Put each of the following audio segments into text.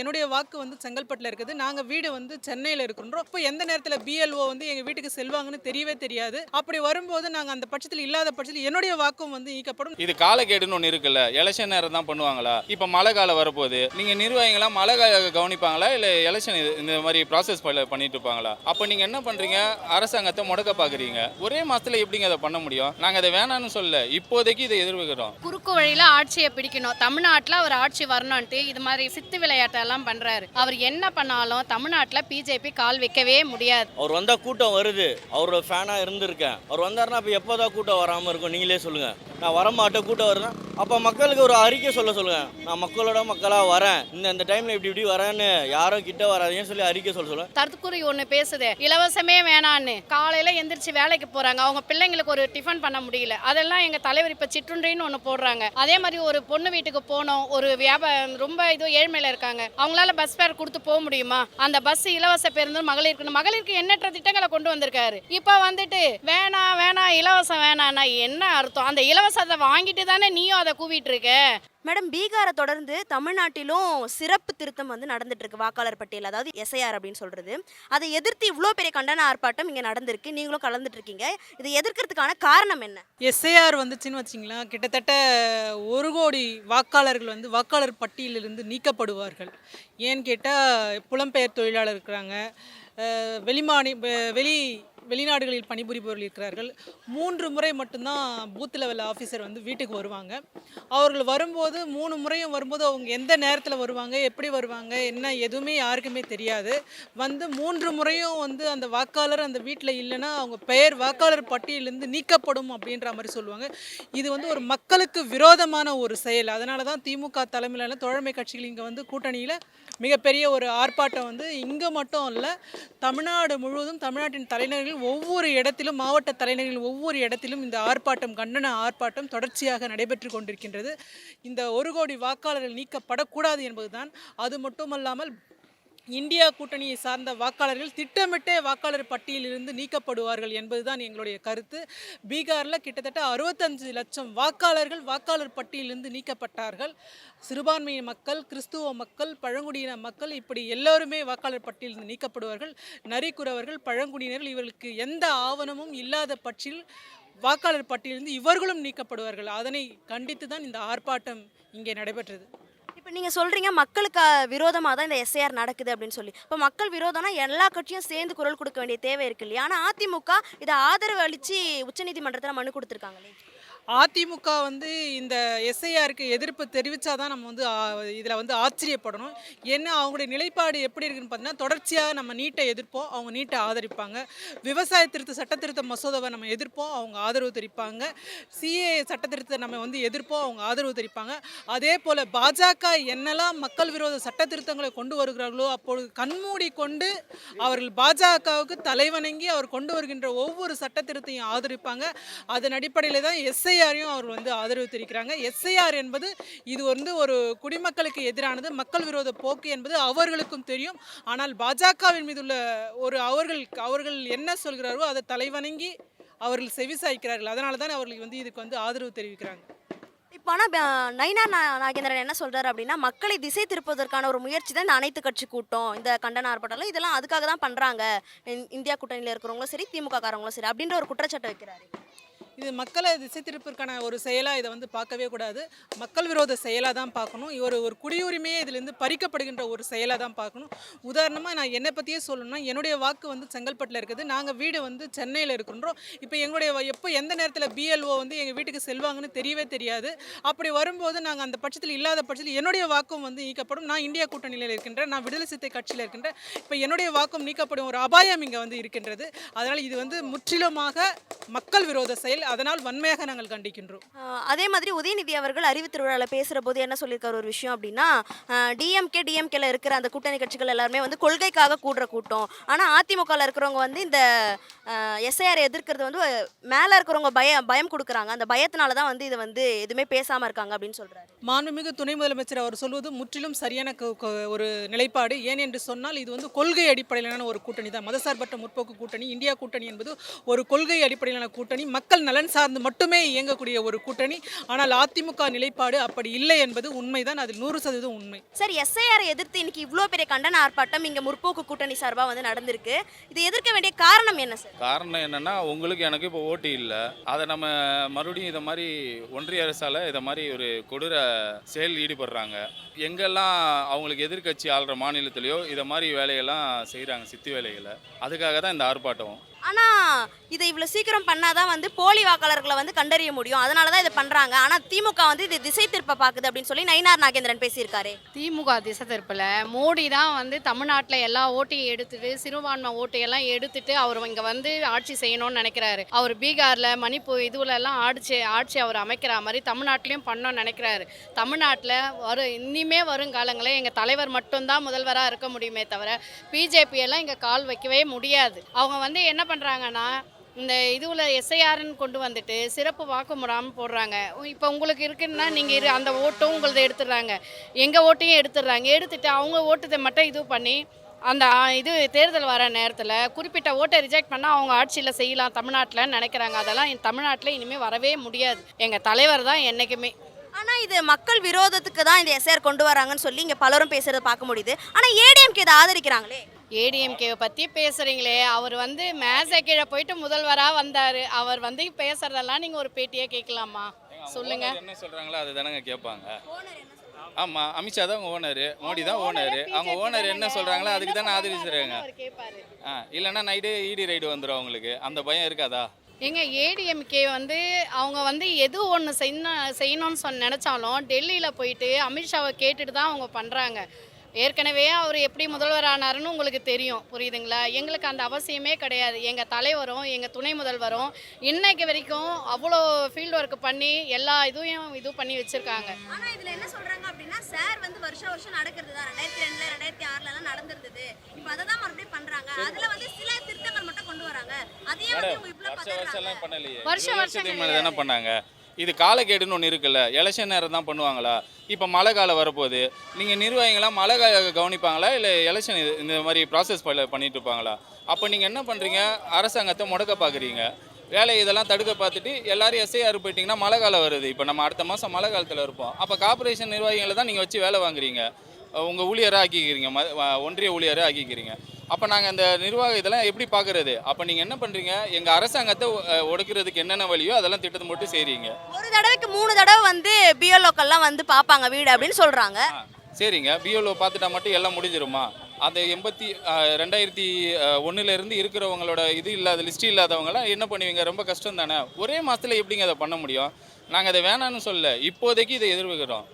என்னுடைய வாக்கு வந்து செங்கல்பட்டில் இருக்குது. நாங்கள் வீடு வந்து சென்னையில் இருக்கின்றோம் இப்போ எந்த நேரத்தில் பிஎல்ஓ வந்து எங்கள் வீட்டுக்கு செல்வாங்கன்னு தெரியவே தெரியாது. அப்படி வரும்போது நாங்கள் அந்த பட்சத்தில் இல்லாத பட்சத்தில் என்னுடைய வாக்கும் வந்து ஈக்கப்படும் இது காலக்கேடுன்னு ஒன்று இருக்குல்ல. எலெக்ஷன் நேரம் தான் பண்ணுவாங்களா? இப்போ மழை காலம் வரப்போகுது. நீங்கள் நிர்வாகிகளாம் மழை கா- கவனிப்பாங்களா? இல்லை எலெக்ஷன் இந்த மாதிரி ப்ராசஸ் பண்ணிட்டு இருப்பாங்களா? அப்போ நீங்கள் என்ன பண்ணுறீங்க அரசாங்கத்தை முடக்க பார்க்குறீங்க ஒரே மாதத்தில் எப்படிங்க அதை பண்ண முடியும்? நாங்கள் அதை வேணாம்னு சொல்ல இப்போதைக்கு இதை எதிர்பார்க்குறோம். குறுக்கு வழியில ஆட்சியை பிடிக்கணும். தமிழ்நாட்டில் அவர் ஆட்சி வரணும்ட்டு இது மாதிரி சித்து எல்லாம் பண்றாரு. அவர் என்ன பண்ணாலும் தமிழ்நாட்டில் பிஜேபி கால் வைக்கவே முடியாது. அவர் வந்தால் கூட்டம் வருது. அவரோட ஃபேனாக இருந்திருக்கேன். அவர் வந்தாருன்னா இப்போ எப்போதான் கூட்டம் வராமல் இருக்கும்? நீங்களே சொல்லுங்கள் நான் வரமாட்டேன் கூட்டம் வரேன் அப்போ மக்களுக்கு ஒரு அறிக்கை சொல்ல சொல்லுவேன் நான் மக்களோட மக்களாக வரேன். இந்த இந்த டைமில் இப்படி இப்படி வரேன்னு யாரும் கிட்ட வராதேன்னு சொல்லி அறிக்கை சொல்ல சொல்லுவேன் தற்குறி ஒன்று பேசுது. இலவசமே வேணான்னு. காலையில் எந்திரிச்சு வேலைக்கு போகிறாங்க அவங்க பிள்ளைங்களுக்கு ஒரு டிஃபன் பண்ண முடியல. அதெல்லாம் எங்கள் தலைவர் இப்போ சிற்றுன்றின்னு ஒன்று போடுறாங்க. அதே மாதிரி ஒரு பொண்ணு வீட்டுக்கு போனோம். ஒரு வியாபாரம் ரொம்ப இது ஏழ்மையில் இருக்காங்க. அவங்களால பஸ் ஃபேர் கொடுத்து போக முடியுமா? அந்த பஸ் இலவச பேருந்து மகளிருக்கு மகளிருக்கு எண்ணற்ற திட்டங்களை கொண்டு வந்திருக்காரு. இப்போ வந்துட்டு வேணாம் வேணாம் இலவசம் வேணாம்னா என்ன அர்த்தம்? அந்த இலவசத்தை வாங்கிட்டு தானே நீயும் அதை கூவிட்டு இருக்க மேடம் பீகாரை தொடர்ந்து தமிழ்நாட்டிலும் சிறப்பு திருத்தம் வந்து நடந்துட்டு இருக்கு வாக்காளர் பட்டியல். அதாவது எஸ்ஐஆர் அப்படின்னு சொல்றது. அதை எதிர்த்து இவ்வளோ பெரிய கண்டன ஆர்ப்பாட்டம் இங்கே நடந்திருக்கு. நீங்களும் கலந்துட்டு இருக்கீங்க இதை எதிர்க்கிறதுக்கான காரணம் என்ன? எஸ்ஐஆர் வந்துச்சுன்னு வச்சிங்களா கிட்டத்தட்ட ஒரு கோடி வாக்காளர்கள் வந்து வாக்காளர் பட்டியலிலிருந்து நீக்கப்படுவார்கள். ஏன்னு கேட்டால் புலம்பெயர் தொழிலாளர் இருக்கிறாங்க. அஹ் வெளிமாநி வெ- வெளி வெளிநாடுகளில் பணிபுரிபவர்கள் இருக்கிறார்கள். மூன்று முறை மட்டும்தான் பூத் லெவல் ஆஃபீஸர் வந்து வீட்டுக்கு வருவாங்க. அவர்கள் வரும்போது மூணு முறையும் வரும்போது அவங்க எந்த நேரத்தில் வருவாங்க எப்படி வருவாங்க என்ன எதுவுமே யாருக்குமே தெரியாது. வந்து மூன்று முறையும் வந்து அந்த வாக்காளர் அந்த வீட்டில் இல்லைன்னா அவங்க பெயர் வாக்காளர் பட்டியலிருந்து நீக்கப்படும் அப்படின்ற மாதிரி சொல்லுவாங்க. இது வந்து ஒரு மக்களுக்கு விரோதமான ஒரு செயல். அதனால தான் திமுக தலைமையிலான தோழமை கட்சிகள் இங்கே வந்து கூட்டணியில் மிகப்பெரிய ஒரு ஆர்ப்பாட்டம் வந்து இங்கே மட்டும் இல்லை தமிழ்நாடு முழுவதும் தமிழ்நாட்டின் தலைநகரில் ஒவ்வொரு இடத்திலும் மாவட்ட தலைநகரில் ஒவ்வொரு இடத்திலும் இந்த ஆர்ப்பாட்டம் கண்டன ஆர்ப்பாட்டம் தொடர்ச்சியாக நடைபெற்று கொண்டிருக்கின்றது. இந்த ஒரு கோடி வாக்காளர்கள் நீக்கப்படக்கூடாது என்பதுதான். அது மட்டுமல்லாமல் இந்தியா கூட்டணியை சார்ந்த வாக்காளர்கள் திட்டமிட்டே வாக்காளர் பட்டியலிருந்து நீக்கப்படுவார்கள் என்பதுதான் எங்களுடைய கருத்து. பீகாரில் கிட்டத்தட்ட அறுபத்தஞ்சு லட்சம் வாக்காளர்கள் வாக்காளர் பட்டியலிருந்து நீக்கப்பட்டார்கள். சிறுபான்மை மக்கள் கிறிஸ்துவ மக்கள் பழங்குடியின மக்கள் இப்படி எல்லோருமே வாக்காளர் பட்டியலிருந்து நீக்கப்படுவார்கள். நரிக்குறவர்கள் பழங்குடியினர்கள் இவர்களுக்கு எந்த ஆவணமும் இல்லாத பட்சில் வாக்காளர் பட்டியலிருந்து இவர்களும் நீக்கப்படுவார்கள். அதனை கண்டித்து தான் இந்த ஆர்ப்பாட்டம் இங்கே நடைபெற்றது. இப்போ நீங்கள் சொல்கிறீங்க மக்களுக்கு விரோதமாக தான் இந்த எஸ்ஐஆர் நடக்குது அப்படின்னு சொல்லி. இப்போ மக்கள் விரோதம்னா எல்லா கட்சியும் சேர்ந்து குரல் கொடுக்க வேண்டிய தேவை இருக்கு இல்லையா? ஆனால் அதிமுக இதை ஆதரவு அளித்து உச்சநீதிமன்றத்தில் மனு கொடுத்துருக்காங்களே அதிமுக வந்து இந்த எஸ்ஐஆருக்கு எதிர்ப்பு தெரிவித்தாதான் நம்ம வந்து இதில் வந்து ஆச்சரியப்படணும். ஏன்னா அவங்களுடைய நிலைப்பாடு எப்படி இருக்குன்னு பார்த்தீங்கன்னா தொடர்ச்சியாக நம்ம நீட்டை எதிர்ப்போம் அவங்க நீட்டை ஆதரிப்பாங்க. விவசாய திருத்த சட்ட திருத்த மசோதாவை நம்ம எதிர்ப்போம் அவங்க ஆதரவு தெரிவிப்பாங்க. சிஏ சட்ட திருத்தத்தை நம்ம வந்து எதிர்ப்போம் அவங்க ஆதரவு தெரிவிப்பாங்க. அதே போல் பாஜக என்னெல்லாம் மக்கள் விரோத சட்ட திருத்தங்களை கொண்டு வருகிறார்களோ அப்பொழுது கண்மூடி கொண்டு அவர்கள் பாஜகவுக்கு தலைவணங்கி அவர் கொண்டு வருகின்ற ஒவ்வொரு சட்ட திருத்தையும் ஆதரிப்பாங்க. அதன் அடிப்படையில் தான் எஸ்ஐ எஸ்ஐஆரையும் அவர் வந்து ஆதரவு தெரிவிக்கிறாங்க. எஸ்ஐஆர் என்பது இது வந்து ஒரு குடிமக்களுக்கு எதிரானது மக்கள் விரோத போக்கு என்பது அவர்களுக்கும் தெரியும். ஆனால் பாஜகவின் மீது உள்ள ஒரு அவர்கள் அவர்கள் என்ன சொல்கிறாரோ அதை தலைவணங்கி அவர்கள் செவிசாய்க்கிறார்கள். அதனால தான் அவர்களுக்கு வந்து இதுக்கு வந்து ஆதரவு தெரிவிக்கிறாங்க. இப்போ ஆனால் நயினா நாகேந்திரன் என்ன சொல்றாரு அப்படின்னா மக்களை திசை திருப்பதற்கான ஒரு முயற்சி தான் இந்த அனைத்து கட்சி கூட்டம் இந்த கண்டன ஆர்ப்பாட்டம் இதெல்லாம் அதுக்காக தான் பண்றாங்க. இந்தியா கூட்டணியில் இருக்கிறவங்களும் சரி திமுக காரவங்களும் சரி அப்படின்ற ஒரு குற்றச்சாட்டை வைக்கிறாரு. இது மக்களை திசை திருப்பிற்கான ஒரு செயலாக இதை வந்து பார்க்கவே கூடாது. மக்கள் விரோத செயலாக தான் பார்க்கணும். ஒரு ஒரு குடியுரிமையே இதுலேருந்து பறிக்கப்படுகின்ற ஒரு செயலாக தான் பார்க்கணும். உதாரணமாக நான் என்னை பற்றியே சொல்லணும்னா என்னுடைய வாக்கு வந்து செங்கல்பட்டில் இருக்குது. நாங்கள் வீடு வந்து சென்னையில் இருக்கின்றோம் இப்போ எங்களுடைய வ- எப்போ எந்த நேரத்தில் பிஎல்ஓ வந்து எங்கள் வீட்டுக்கு செல்வாங்கன்னு தெரியவே தெரியாது. அப்படி வரும்போது நாங்கள் அந்த பட்சத்தில் இல்லாத பட்சத்தில் என்னுடைய வாக்கும் வந்து நீக்கப்படும். நான் இந்தியா கூட்டணியில் இருக்கின்றேன். நான் விடுதலை சித்தை கட்சியில் இருக்கின்றேன். இப்போ என்னுடைய வாக்கும் நீக்கப்படும். ஒரு அபாயம் இங்கே வந்து இருக்கின்றது. அதனால் இது வந்து முற்றிலுமாக மக்கள் விரோத செயல். அதனால் வன்மையாக நாங்கள் கண்டிக்கின்றோம். அதே மாதிரி உதயநிதி அவர்கள் அறிவு திருவிழாவில் பேசுகிற போது என்ன சொல்லியிருக்காரு ஒரு விஷயம் அப்படின்னா டிஎம்கே டிஎம்கேல இருக்கிற அந்த கூட்டணி கட்சிகள் எல்லாருமே வந்து கொள்கைக்காக கூடுற கூட்டம். ஆனால் அதிமுகவில் இருக்கிறவங்க வந்து இந்த எஸ்ஐஆர் எதிர்க்கிறது வந்து மேலே இருக்கிறவங்க பயம் பயம் கொடுக்குறாங்க. அந்த பயத்தினால தான் வந்து இதை வந்து எதுவுமே பேசாமல் இருக்காங்க அப்படின்னு சொல்கிறாரு மாண்புமிகு துணை முதலமைச்சர் அவர் சொல்வது முற்றிலும் சரியான ஒரு நிலைப்பாடு. ஏன் என்று சொன்னால் இது வந்து கொள்கை அடிப்படையிலான ஒரு கூட்டணி தான். மதசார்பற்ற முற்போக்கு கூட்டணி இந்தியா கூட்டணி என்பது ஒரு கொள்கை அடிப்படையிலான கூட்டணி. மக்கள் நலன் நலன் சார்ந்து மட்டுமே இயங்கக்கூடிய ஒரு கூட்டணி. ஆனால் அதிமுக நிலைப்பாடு அப்படி இல்லை என்பது உண்மைதான். அது நூறு சதவீதம் உண்மை. சார் எஸ்ஐஆர் எதிர்த்து இன்னைக்கு இவ்வளோ பெரிய கண்டன ஆர்ப்பாட்டம் இங்க முற்போக்கு கூட்டணி சார்பாக வந்து நடந்திருக்கு. இது எதிர்க்க வேண்டிய காரணம் என்ன சார் காரணம் என்னன்னா உங்களுக்கு எனக்கு இப்போ ஓட்டு இல்லை. அதை நம்ம மறுபடியும் இதை மாதிரி ஒன்றிய அரசால் இதை மாதிரி ஒரு கொடூர செயல் ஈடுபடுறாங்க. எங்கெல்லாம் அவங்களுக்கு எதிர்க்கட்சி ஆள்ற மாநிலத்திலையோ இதை மாதிரி வேலையெல்லாம் செய்கிறாங்க சித்து வேலைகளை அதுக்காக தான் இந்த ஆர்ப்பாட்டம். ஆனால் இதை இவ்வளோ சீக்கிரம் பண்ணால் தான் வந்து போலி வாக்காளர்களை வந்து கண்டறிய முடியும். அதனால தான் இதை பண்ணுறாங்க ஆனால் திமுக வந்து இது திசை திருப்ப பார்க்குது அப்படின்னு சொல்லி நயினார் நாகேந்திரன் பேசியிருக்காரு. திமுக திசை திருப்பில் மோடி தான் வந்து தமிழ்நாட்டில் எல்லா ஓட்டையும் எடுத்துட்டு சிறுபான்மை ஓட்டையெல்லாம் எடுத்துட்டு அவர் இங்கே வந்து ஆட்சி செய்யணும்னு நினைக்கிறாரு. அவர் பீகாரில் மணிப்பூர் இதுல எல்லாம் ஆட்சி ஆட்சி அவர் அமைக்கிற மாதிரி தமிழ்நாட்டிலையும் பண்ணணும்னு நினைக்கிறாரு. தமிழ்நாட்டில் வரும் இனிமே வரும் காலங்களில் எங்கள் தலைவர் மட்டும்தான் முதல்வராக இருக்க முடியுமே தவிர பிஜேபி எல்லாம் இங்கே கால் வைக்கவே முடியாது. அவங்க வந்து என்ன பண்ணுறாங்கன்னா இந்த இதுவில் எஸ்ஐஆர்னு கொண்டு வந்துட்டு சிறப்பு வாக்குமூலம் போடுறாங்க. இப்போ உங்களுக்கு இருக்குன்னா நீங்கள் இரு அந்த ஓட்டும் உங்களது எடுத்துடுறாங்க. எங்கள் ஓட்டையும் எடுத்துடுறாங்க. எடுத்துட்டு அவங்க ஓட்டத்தை மட்டும் இது பண்ணி அந்த இது தேர்தல் வர நேரத்தில் குறிப்பிட்ட ஓட்டை ரிஜெக்ட் பண்ணால் அவங்க ஆட்சியில் செய்யலாம் தமிழ்நாட்டில் நினைக்கிறாங்க. அதெல்லாம் என் தமிழ்நாட்டில் இனிமேல் வரவே முடியாது. எங்கள் தலைவர் தான் என்றைக்குமே ஆனால் இது மக்கள் விரோதத்துக்கு தான் இந்த எஸ்ஆர் கொண்டு வராங்கன்னு சொல்லி இங்கே பலரும் பேசுறத பார்க்க முடியுது. ஆனால் ஏடிஎம்கே இதை ஆதரிக்கிறாங்களே. ஏடிஎம்கேவை பற்றி பேசுகிறீங்களே அவர் வந்து மேசை கீழே போயிட்டு முதல்வராக வந்தார். அவர் வந்து பேசுகிறதெல்லாம் நீங்கள் ஒரு பேட்டியாக கேட்கலாமா? சொல்லுங்க. என்ன சொல்கிறாங்களோ அது தானங்க கேட்பாங்க. ஆமாம் அமித்ஷா தான் ஓனரு. மோடி தான் ஓனரு. அவங்க ஓனர் என்ன சொல்கிறாங்களோ அதுக்கு தானே ஆதரிச்சுறாங்க ஆ இல்லைன்னா நைட்டு இடி ரைடு வந்துடும் அவங்களுக்கு. அந்த பயம் இருக்காதா? எங்க ஏடிஎம்கே வந்து அவங்க வந்து எது ஒன்று செய்யணும் செய்யணும்னு சொன்ன நினச்சாலும் டெல்லியில் போயிட்டு அமித்ஷாவை கேட்டுட்டு தான் அவங்க பண்ணுறாங்க ஏற்கனவே அவர் எப்படி முதல்வர் ஆனாருன்னு உங்களுக்கு தெரியும். புரியுதுங்களா? எங்களுக்கு அந்த அவசியமே கிடையாது. எங்கள் தலைவரும் எங்கள் துணை முதல்வரும் இன்னைக்கு வரைக்கும் அவ்வளோ ஃபீல்டு ஒர்க் பண்ணி எல்லா இதுவும் இது பண்ணி வச்சுருக்காங்க. ஆனா இதுல என்ன சொல்றாங்க அப்படின்னா சார் வந்து வருஷம் வருஷம் நடக்கிறது தான். ரெண்டாயிரத்தி ரெண்டுல ரெண்டாயிரத்தி ஆறுல எல்லாம் நடந்திருந்தது. இப்போ அதை தான் மறுபடியும் பண்றாங்க. அதுல வந்து சில திருத்தங்கள் மட்டும் கொண்டு வராங்க. அதையே வந்து பண்ணலையே. வருஷம் வருஷம் மேலே தானே பண்ணாங்க? இது காலக்கேடுன்னு ஒன்று இருக்குல்ல. எலெக்ஷன் நேரம் தான் பண்ணுவாங்களா? இப்போ மழை காலம் வரப்போகுது. நீங்கள் நிர்வாகிகளாக மழை கா- கவனிப்பாங்களா? இல்லை எலெக்ஷன் இது இந்த மாதிரி ப்ராசஸ் பண்ணிட்டு இருப்பாங்களா? அப்போ நீங்கள் என்ன பண்ணுறீங்க அரசாங்கத்தை முடக்க பார்க்குறீங்க வேலை இதெல்லாம் தடுக்க பார்த்துட்டு எல்லாரும் எஸ்ஐஆர் போயிட்டீங்கன்னா மழை காலம் வருது. இப்போ நம்ம அடுத்த மாதம் மழை காலத்தில் இருப்போம். அப்போ கார்ப்பரேஷன் நிர்வாகிகளை தான் நீங்கள் வச்சு வேலை வாங்குறீங்க. உங்கள் ஊழியராக ஆக்கிக்கிறீங்க ம ஒன்றிய ஊழியராக ஆக்கிக்கிறீங்க. அப்போ நாங்கள் அந்த நிர்வாக இதெல்லாம் எப்படி பார்க்குறது அப்போ நீங்கள் என்ன பண்ணுறீங்க எங்கள் அரசாங்கத்தை ஒடுக்கிறதுக்கு என்னென்ன வழியோ அதெல்லாம் திட்டத்தை மட்டும் செய்கிறீங்க ஒரு தடவைக்கு மூணு தடவை வந்து பிஎல்ஓக்கெல்லாம் வந்து பார்ப்பாங்க வீடு அப்படின்னு சொல்றாங்க. சரிங்க. பிஎல்ஓ பார்த்துட்டா மட்டும் எல்லாம் முடிஞ்சிருமா? அந்த எண்பத்தி ரெண்டாயிரத்தி ஒன்றுலேருந்து இருக்கிறவங்களோட இது இல்லாத லிஸ்ட் இல்லாதவங்களாம் என்ன பண்ணுவீங்க? ரொம்ப கஷ்டம் தானே ஒரே மாதத்தில் எப்படிங்க அதை பண்ண முடியும்? நாங்கள் அதை வேணான்னு சொல்ல இப்போதைக்கு இதை எதிர்பார்க்குறோம்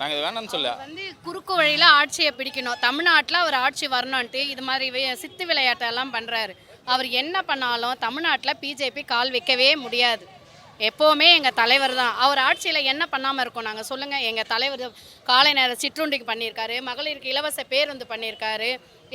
நாங்கள் வேணான்னு சொல்ல வந்து குறுக்கு வழியில் ஆட்சியை பிடிக்கணும். தமிழ்நாட்டில் அவர் ஆட்சி வரணுன்ட்டு இது மாதிரி சித்து விளையாட்டெல்லாம் பண்ணுறாரு அவர் என்ன பண்ணாலும் தமிழ்நாட்டில் பிஜேபி கால் வைக்கவே முடியாது. எப்போவுமே எங்கள் தலைவர் தான். அவர் ஆட்சியில் என்ன பண்ணாமல் இருக்கோம் நாங்கள் சொல்லுங்கள் எங்கள் தலைவர் காலை நேர சிற்றுண்டிக்கு பண்ணியிருக்காரு மகளிருக்கு இலவச பேருந்து பண்ணியிருக்காரு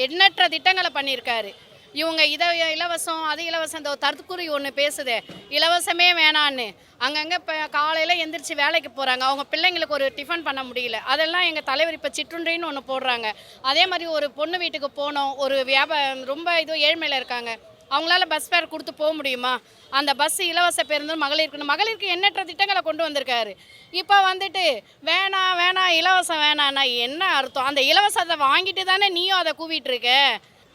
எண்ணற்ற திட்டங்களை பண்ணியிருக்காரு. இவங்க இதை இலவசம் அது இலவசம் இந்த தற்குறி ஒன்று பேசுதே. இலவசமே வேணான்னு. அங்கங்கே இப்போ காலையில் எந்திரிச்சு வேலைக்கு போகிறாங்க அவங்க பிள்ளைங்களுக்கு ஒரு டிஃபன் பண்ண முடியல. அதெல்லாம் எங்கள் தலைவர் இப்போ சிற்றுண்டின்னு ஒன்று போடுறாங்க. அதே மாதிரி ஒரு பொண்ணு வீட்டுக்கு போனோம். ஒரு வியாபாரம் ரொம்ப இது ஏழ்மையில் இருக்காங்க. அவங்களால பஸ் ஃபேர் கொடுத்து போக முடியுமா? அந்த பஸ் இலவச பேருந்து மகளிருக்கு. மகளிருக்கு எண்ணற்ற திட்டங்களை கொண்டு வந்திருக்காரு. இப்போ வந்துட்டு வேணாம் வேணாம் இலவசம் வேணான்னா என்ன அர்த்தம்? அந்த இலவசத்தை வாங்கிட்டு தானே நீயும் அதை கூவிட்டுருக்க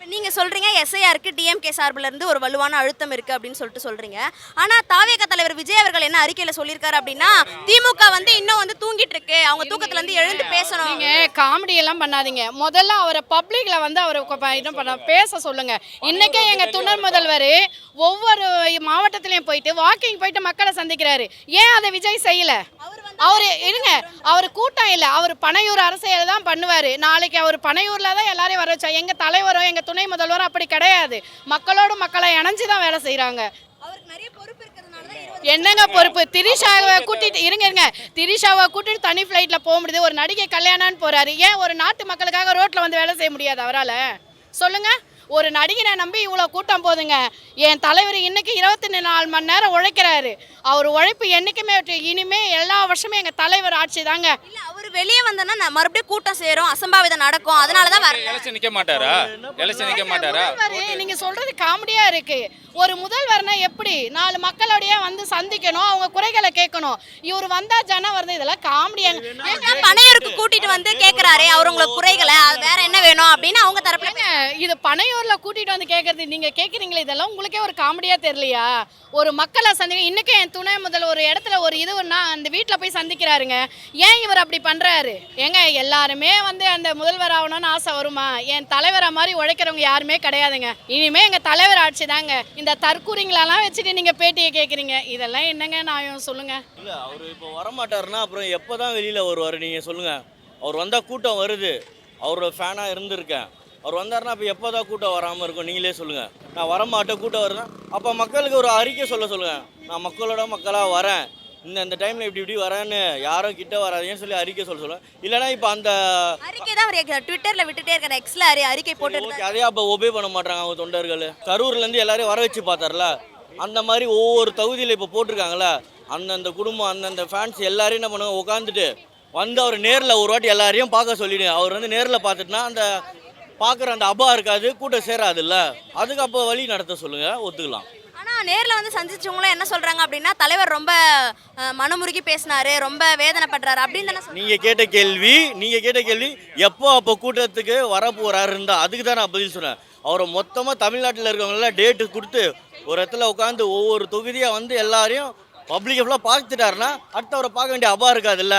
இருக்க இப்ப நீங்க சொல்றீங்க எஸ்ஐஆருக்கு டிஎம்கே சார்பில் இருந்து ஒரு வலுவான அழுத்தம் இருக்கு அப்படின்னு சொல்லிட்டு சொல்றீங்க. ஆனா தாவேக தலைவர் விஜய் அவர்கள் என்ன அறிக்கையில சொல்லியிருக்காரு அப்படின்னா திமுக வந்து இன்னும் வந்து தூங்கிட்டு இருக்கு. அவங்க தூக்கத்துல இருந்து எழுந்து பேசணும். நீங்க காமெடி எல்லாம் பண்ணாதீங்க. முதல்ல அவரை பப்ளிக்ல வந்து அவரை இது பண்ண பேச சொல்லுங்க. இன்னைக்கே எங்க துணை முதல்வர் ஒவ்வொரு மாவட்டத்திலையும் போயிட்டு வாக்கிங் போயிட்டு மக்களை சந்திக்கிறாரு. ஏன் அதை விஜய் செய்யல? அவர் இருங்க. அவர் கூட்டம் இல்லை. அவர் பனையூர் அரசியல் தான் பண்ணுவார். நாளைக்கு அவர் பனையூரில் தான் எல்லாரையும் வர வச்சா எங்கள் தலைவரும் எங்கள் துணை முதல்வரும் அப்படி கிடையாது. மக்களோடு மக்களை இணைஞ்சு தான் வேலை செய்கிறாங்க என்னங்க பொறுப்பு? திரிஷாவை கூட்டிட்டு இருங்க இருங்க. திரிஷாவை கூட்டிட்டு தனி ஃப்ளைட்ல போக முடியுது. ஒரு நடிகை கல்யாணம்னு போறாரு. ஏன் ஒரு நாட்டு மக்களுக்காக ரோட்ல வந்து வேலை செய்ய முடியாது அவரால? சொல்லுங்க. ஒரு நடிகனை நம்பி இவ்வளோ கூட்டம் போதுங்க. என் தலைவர் இன்னைக்கு இருபத்தி நாலு மணி நேரம் உழைக்கிறாரு. அவர் உழைப்பு என்றைக்குமே இனிமே எல்லா வருஷமும் எங்கள் தலைவர் ஆட்சி தாங்க. இல்ல அவர் வெளியே வந்தோன்னா நான் மறுபடியும் கூட்டம் சேரும் அசம்பாவிதம் நடக்கும். அதனால தான் எலெக்ஷன் நிக்க மாட்டாரா? எலெக்ஷன் நிக்க மாட்டாரா? முதல்வர் நீங்க சொல்றது காமெடியா இருக்கு. ஒரு முதல்வர்னா எப்படி? நாலு மக்களோடய வந்து சந்திக்கணும் அவங்க குறைகளை கேட்கணும். இவர் வந்தா ஜனம் வருது இதெல்லாம் காமெடியா ஏங்க, பனையூருக்கு கூட்டிட்டு வந்து கேக்குறாரே அவர் உங்களுக்கு குறைகளை வேற வேணும் அப்படின்னு அவங்க தரப்புல இது பனையூர்ல கூட்டிட்டு வந்து கேக்குறது நீங்க கேக்குறீங்களே இதெல்லாம் உங்களுக்கே ஒரு காமெடியா தெரியலையா? ஒரு மக்களை சந்திக்க இன்னைக்கு என் துணை முதல் ஒரு இடத்துல ஒரு இதுன்னா அந்த வீட்டில் போய் சந்திக்கிறாருங்க. ஏன் இவர் அப்படி பண்றாரு? ஏங்க எல்லாருமே வந்து அந்த முதல்வர் ஆகணும்னு ஆசை வருமா? என் தலைவரை மாதிரி உழைக்கிறவங்க யாருமே கிடையாதுங்க. இனிமே எங்க தலைவர் ஆட்சி தாங்க. இந்த தற்கூரிங்களெல்லாம் வச்சுட்டு நீங்க பேட்டியை கேக்குறீங்க. இதெல்லாம் என்னங்க நான் சொல்லுங்க. இல்லை அவர் இப்போ வரமாட்டாருன்னா அப்புறம் எப்போ தான் வெளியில் வருவார்? நீங்கள் சொல்லுங்கள் அவர் வந்தால் கூட்டம் வருது. அவரோட ஃபேனாக இருந்திருக்கேன். அவர் வந்தாருன்னா அப்போ எப்போ தான் கூட்டம் வராமல் இருக்கும்? நீங்களே சொல்லுங்கள் நான் வரமாட்டேன் கூட்டம் வருதுன்னா அப்போ மக்களுக்கு ஒரு அறிக்கை சொல்ல சொல்லுங்கள் நான் மக்களோட மக்களாக வரேன். இந்த இந்த டைமில் இப்படி இப்படி வரேன்னு யாரும் கிட்ட வராதீங்கன்னு சொல்லி அறிக்கை சொல்ல சொல்லுவேன் இல்லைன்னா இப்போ அந்த அறிக்கை தான் அவர் ட்விட்டர்ல விட்டுட்டே இருக்காரு. எக்ஸ்ல அறிக்கை போட்டு அதே அப்போ ஒபே பண்ண மாட்டாங்க அவங்க தொண்டர்கள்? கரூர்லேருந்து எல்லாரையும் வர வச்சு பார்த்தார்ல? அந்த மாதிரி ஒவ்வொரு தொகுதியில் இப்போ போட்டிருக்காங்கல்ல? அந்தந்த குடும்பம் அந்தந்த ஃபேன்ஸ் எல்லாரையும் என்ன பண்ணுவாங்க? உட்காந்துட்டு வந்து அவர் நேரில் ஒரு வாட்டி எல்லாரையும் பார்க்க சொல்லிடு. அவர் வந்து நேரில் பார்த்துட்டுனா அந்த பார்க்குற அந்த அபா இருக்காது கூட்டம் சேராதுல்ல. அதுக்கு அப்போ வழி நடத்த சொல்லுங்கள் ஒத்துக்கலாம். ஆனா நேர்ல வந்து சந்திச்சவங்களும் என்ன சொல்றாங்க அப்படின்னா தலைவர் ரொம்ப மனமுருகி பேசினாரு ரொம்ப வேதனைப்படுறாரு அப்படின்னு தானே. நீங்கள் கேட்ட கேள்வி நீங்கள் கேட்ட கேள்வி எப்போ அப்போ கூட்டத்துக்கு வர போகிறாரு இருந்தா அதுக்கு தான் நான் பதில் சொன்னேன் அவரை மொத்தமாக தமிழ்நாட்டில் இருக்கவங்களாம் டேட்டு கொடுத்து ஒரு இடத்துல உட்காந்து ஒவ்வொரு தொகுதியாக வந்து எல்லாரையும் பப்ளிக் ஃபுல்லாக பார்த்துட்டாருன்னா அடுத்து அவரை பார்க்க வேண்டிய அபா இருக்காதுல்ல.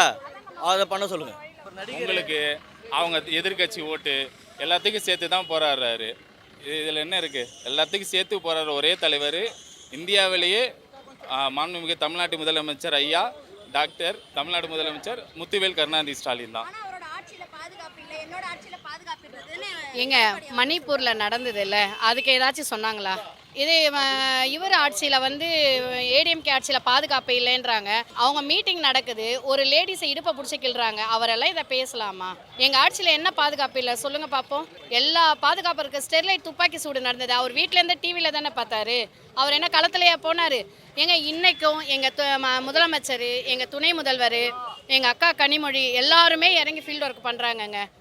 அதை பண்ண சொல்லுங்கள் உங்களுக்கு அவங்க எதிர்க்கட்சி ஓட்டு எல்லாத்துக்கும் சேர்த்து தான் போராடுறாரு. இதில் என்ன இருக்குது எல்லாத்துக்கும் சேர்த்து போராடுற ஒரே தலைவர் இந்தியாவிலேயே மாண்புமிகு தமிழ்நாட்டு முதலமைச்சர் ஐயா டாக்டர் தமிழ்நாடு முதலமைச்சர் முத்துவேல் கருணாநிதி ஸ்டாலின் தான். ஏங்க மணிப்பூர்ல நடந்தது இல்ல? அதுக்கு ஏதாச்சும் சொன்னாங்களா? இது இவர் ஆட்சியில் வந்து ஏடிஎம்கே ஆட்சியில் பாதுகாப்பு இல்லைன்றாங்க. அவங்க மீட்டிங் நடக்குது. ஒரு லேடிஸை இடுப்பை பிடிச்சி கிள்றாங்க. அவரெல்லாம் இதை பேசலாமா? எங்கள் ஆட்சியில் என்ன பாதுகாப்பு இல்லை? சொல்லுங்கள் பார்ப்போம் எல்லா பாதுகாப்பு இருக்குது ஸ்டெர்லைட் துப்பாக்கி சூடு நடந்தது. அவர் வீட்டிலேருந்து டிவியில் தானே பார்த்தாரு. அவர் என்ன களத்துலையா போனார்? ஏங்க இன்னைக்கும் எங்கள் முதலமைச்சர் எங்கள் துணை முதல்வர் எங்கள் அக்கா கனிமொழி எல்லாருமே இறங்கி ஃபீல்டு ஒர்க் பண்ணுறாங்கங்க